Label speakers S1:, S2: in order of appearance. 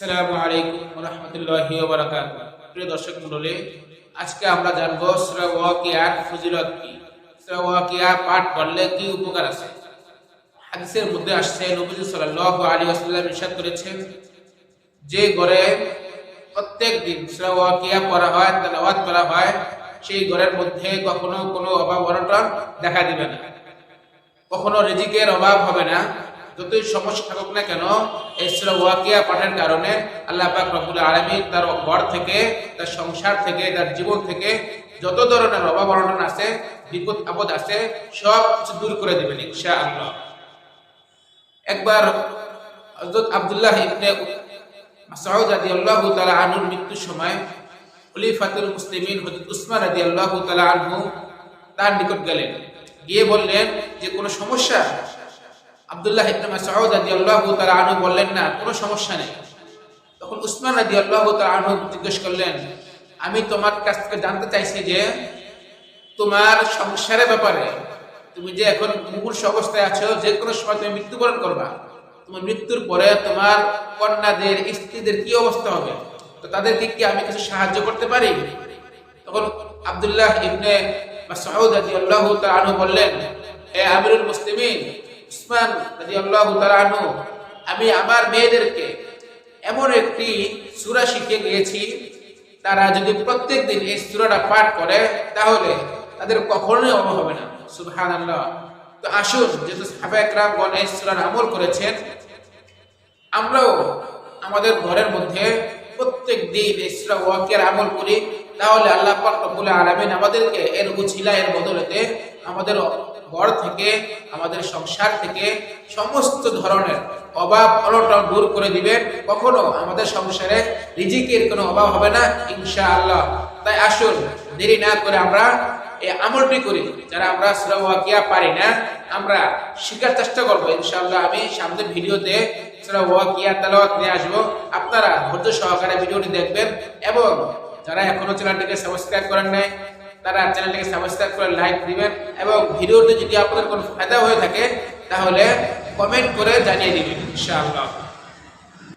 S1: আসসালামু আলাইকুম রহমতুল্লাহি প্রিয় দর্শক মণ্ডলী, আজকে আমরা জানব সূরা ওয়াকিয়ার ফজিলত কি? সূরা ওয়াকিয়া পাঠ করলে কি উপকার আছে? হাদিসের মধ্যে আসছে, নবীজি সাল্লাল্লাহু আলাইহি ওয়াসাল্লাম ইরশাদ করেছেন, যে ঘরে প্রত্যেক দিন সূরা ওয়াকিয়া পড়া হয়, তেলাওয়াত করা হয়, সেই ঘরের মধ্যে কখনো কোনো অভাব অনটন দেখা দিবে না। কখনো রিজিকের অভাব হবে না যতই সমস্যা থাকুক না কেন, এই সূরা ওয়াকিয়া পাঠের কারণে আল্লাহ পাক রব্বুল আলামিন তার ঘর থেকে, তার সংসার থেকে, তার জীবন থেকে যত ধরনের অভাব আছে, বিপদ, আপদ আছে, সব কিছু দূর করে দিবেন ইনশাআল্লাহ। একবার হযরত আব্দুল্লাহ ইবনে মাসউদ রাদিয়াল্লাহু তাআলা আনহুর মৃত্যুর সময় খলিফাতুল মুসলিমিন হযরত উসমান রাদিয়াল্লাহু তাআলা আনহু তার নিকট গেলেন। গিয়ে বললেন যে, কোনো সমস্যা? আব্দুল্লাহ ইবনে মাসউদ রাদিয়াল্লাহু তাআলা আনহু বললেন, না, কোনো সমস্যা নেই। তখন উসমান রাদিয়াল্লাহু তাআলা আনহু জিজ্ঞেস করলেন, আমি তোমার কাছ থেকে জানতে চাইছি যে, তোমার সংসারের ব্যাপারে তুমি যে এখন মুমূর্ষ অবস্থায় আছো, যে কোনো সময় তুমি মৃত্যুবরণ করবা। তোমার মৃত্যুর পরে তোমার কন্যাদের, স্ত্রীদের কি অবস্থা হবে? তো তাদেরকে কি আমি কিছু সাহায্য করতে পারি? তখন আব্দুল্লাহ ইবনে মাসউদ রাদিয়াল্লাহু তাআলা আনহু বললেন হে আমিরুল মুসলিমিন উসমান আনহু, আমি আমার মেয়েদেরকে এমন একটি সূরা শিখে গিয়েছি তারা যদি প্রত্যেক দিন এই সূরাটা পাঠ করে, তাহলে তাদের কখনোই অভাব হবে না। সুবহানাল্লাহ। তো আসুন, যেহেতু সাহাবা একরামগণ এই সূরার আমল করেছেন, আমরাও আমাদের ঘরের মধ্যে প্রত্যেক দিন এই সূরা ওয়াকিয়ার আমল করি। তাহলে আল্লাহ পাক রব্বুল আলামিন আমাদেরকে এর উছিলা এর বদলতে আমাদের ঘর থেকে, আমাদের সংসার থেকে সমস্ত ধরনের অভাব, অনটন দূর করে দিবেন কখনো আমাদের সংসারে রিজিকের কোনো অভাব হবে না, ইনশাআল্লাহ। তাই আসুন, দেরি না করে আমরা এই আমলটি করি। যারা আমরা ওয়াকিয়া পারি না, আমরা শেখার চেষ্টা করব, ইনশাআল্লাহ। আমি সামনের ভিডিওতে সূরা ওয়াকিয়া তেলাওয়াত নিয়ে আসব। আপনারা ধৈর্য সহকারে ভিডিওটি দেখবেন এবং যারা এখনও চ্যানেলটিকে সাবস্ক্রাইব করেন নাই, তারা চ্যানেলটিকে সাবস্ক্রাইব করে লাইক দিবেন এবং ভিডিওতে যদি আপনাদের কোনো ফায়দা হয়ে থাকে, তাহলে কমেন্ট করে জানিয়ে দিবেন, ইনশাআল্লাহ।